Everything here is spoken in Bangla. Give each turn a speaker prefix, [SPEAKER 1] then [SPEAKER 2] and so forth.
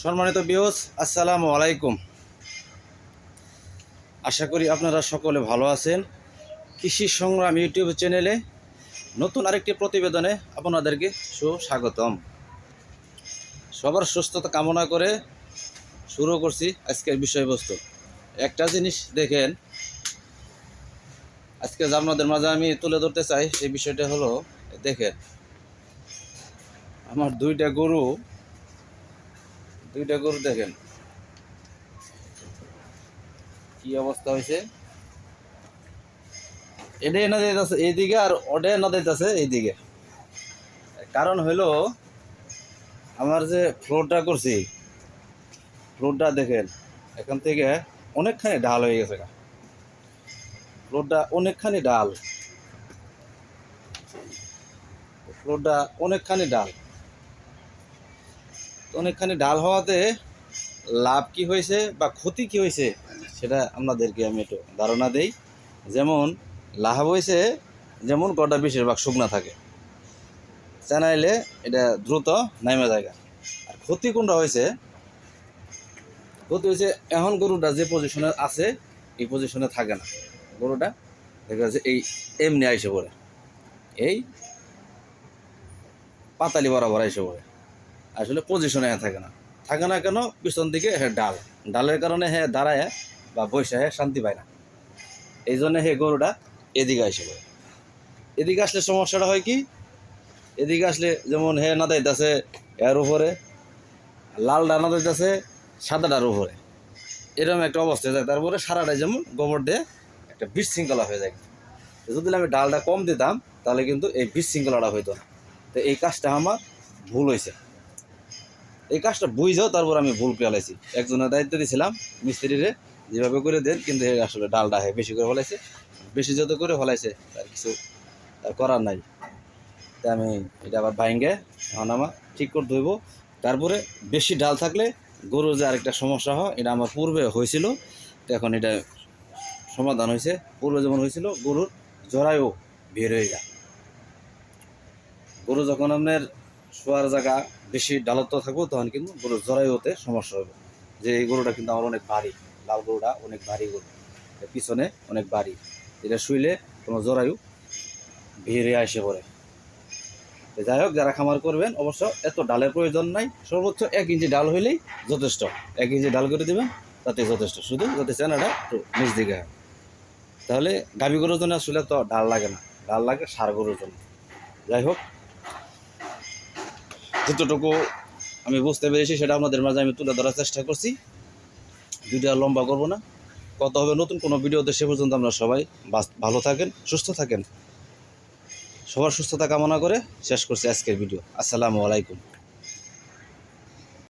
[SPEAKER 1] সম্মানিত বিয়স আসসালামু আলাইকুম। আশা করি আপনারা সকলে ভালো আছেন। কৃষি সংগ্রাম ইউটিউব চ্যানেলে নতুন আরেকটি প্রতিবেদনে আপনাদেরকে সুস্বাগতম। সবার সুস্থতা কামনা করে শুরু করছি আজকের বিষয়বস্তু। একটা জিনিস দেখেন, আজকে আপনাদের মাঝে আমি তুলে ধরতে চাই, সেই বিষয়টা হলো, দেখেন, আমার দুইটা গরু দুইটা গরু দেখেন। কি অবস্থা হয়েছে? এটা এনে দিতেছে, এইদিকে আর ওটা এনে দিতেছে এইদিকে। কারণ হলো আমার যে ফ্লোরটা করছি ফ্লোরটা দেখেন, এখান থেকে অনেকখানি ঢাল হয়ে গেছে ফ্লোরটা অনেকখানি ডাল ফ্লোরটা অনেকখানি ডাল অনেকখানি ডাল হওয়াতে লাভ কি হয়েছে বা ক্ষতি কি হয়েছে, সেটা আপনাদেরকে আমি একটু ধারণা দেই। যেমন, লাভ হয়েছে, যেমন গড়টা বেশিরভাগ শুকনা থাকে। চানাইলে এটা দ্রুত নামে জায়গা। আর ক্ষতি কোনটা হয়েছে? ক্ষতি হয়েছে, এখন গরুটা যে পজিশনে আছে, এই পজিশনে থাকে না। গরুটা, দেখা যাচ্ছে এই এমনি আইসে পড়ে। এই পাতালি বরাবর আইসে পড়ে। আসলে পজিশনে থাকে না। থাকে না কেন? পিছন দিকে হ্যাঁ ডাল। ডালের কারণে হ্যাঁ দাঁড়ায় বা বসে হ্যাঁ শান্তি পায় না। এই জন্য হে গরুটা এদিকে আসে এদিকে আসলে সমস্যাটা হয় কি? এদিকে আসলে যেমন হে না দিতেছে এর উপরে লাল ডানা দিতেছে সাদাটার উপরে। এরকম একটা অবস্থা যায়। তারপরে সারাটা যেমন গোবর দিয়ে একটা বিশৃঙ্খলা হয়ে যায়। যদি আমি ডালটা কম দিতাম, তাহলে কিন্তু এই বিশৃঙ্খলাটা হইতো না। তো এই কাজটা আমার ভুল হয়েছে এই কাজটা বুঝেও তারপর আমি ভুল পেলাইছি একজনের দায়িত্ব দিয়েছিলাম মিস্ত্রিরে যেভাবে করে দেন, কিন্তু আসলে ডালটা হ্যাঁ বেশি করে ফলাইছে। বেশি যত করে ফলাইছে, তার কিছু তার করার নাই। তা আমি এটা আবার বাইঙ্গে এখন আমার ঠিক করে ধুইব তারপরে বেশি ডাল থাকলে গরুর যে আরেকটা সমস্যা হয়, এটা আমার পূর্বে হয়েছিল। তো এখন এটা সমাধান হয়েছে। পূর্বে যেমন হয়েছিল, গরুর জরায়ু বের হয়ে যায়। গরু যখন আপনার শোয়ার জায়গা বেশি ডালত্ব থাকব, তখন কিন্তু গরুর জরায়ুতে সমস্যা হবে। যে এই গরুটা কিন্তু আমার অনেক ভারী, লাল গরুটা অনেক ভারী গরু। পিছনে অনেক ভারী। এটা শুইলে কোনো জরায়ু ভিড়ে আসে পড়ে। যাই হোক, যারা খামার করবেন, অবশ্য এত ডালের প্রয়োজন নাই। সর্বোচ্চ এক ইঞ্চি ডাল হইলেই যথেষ্ট। এক ইঞ্চি ডাল করে দেবেন, তাতে যথেষ্ট। শুধু যাতে চেনাটা একটু নিচ দিকে হয়। তাহলে গাভী গরুর জন্য আসলে তো ডাল লাগে না। ডাল লাগে সার গরুর জন্য। যাই হোক যতটুকু আমি বুঝতে পেরেছি, সেটা আপনাদের মাঝে আমি তুলে ধরার চেষ্টা করছি। ভিডিও লম্বা করব না। কত হবে নতুন কোনো ভিডিওতে, সে পর্যন্ত আমরা সবাই ভালো থাকেন, সুস্থ থাকেন। সবার সুস্থতা কামনা করে শেষ করছি আজকের ভিডিও। আসসালামু আলাইকুম।